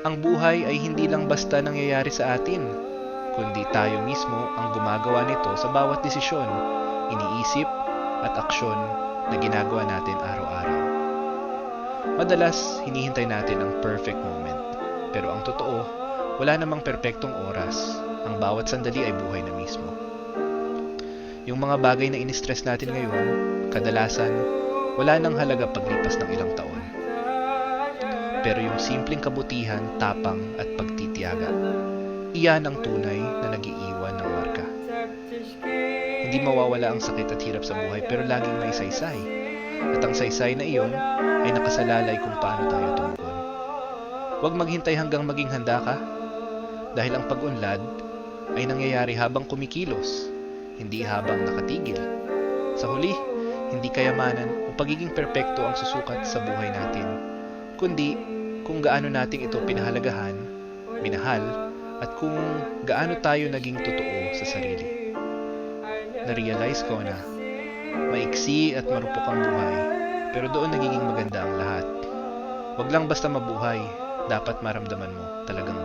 Ang buhay ay hindi lang basta nangyayari sa atin, kundi tayo mismo ang gumagawa nito sa bawat desisyon, iniisip at aksyon na ginagawa natin araw-araw. Madalas, hinihintay natin ang perfect moment. Pero ang totoo, wala namang perpektong oras. Ang bawat sandali ay buhay na mismo. Yung mga bagay na in-stress natin ngayon, kadalasan, wala nang halaga paglipas ng ilang taon. Pero yung simpleng kabutihan, tapang at pagtitiyaga, iyan ang tunay na nagiiwan ng marka. Hindi mawawala ang sakit at hirap sa buhay pero laging may saysay. At ang saysay na iyon ay nakasalalay kung paano tayo tumugon. Huwag maghintay hanggang maging handa ka dahil ang pag-unlad ay nangyayari habang kumikilos, hindi habang nakatigil. Sa huli, hindi kayamanan o pagiging perpekto ang susukat sa buhay natin, kundi kung gaano nating ito pinahalagahan, minahal, at kung gaano tayo naging totoo sa sarili. Na-realize ko na maiksi at marupok ang buhay, pero doon nagiging maganda ang lahat. Huwag lang basta mabuhay, dapat maramdaman mo talagang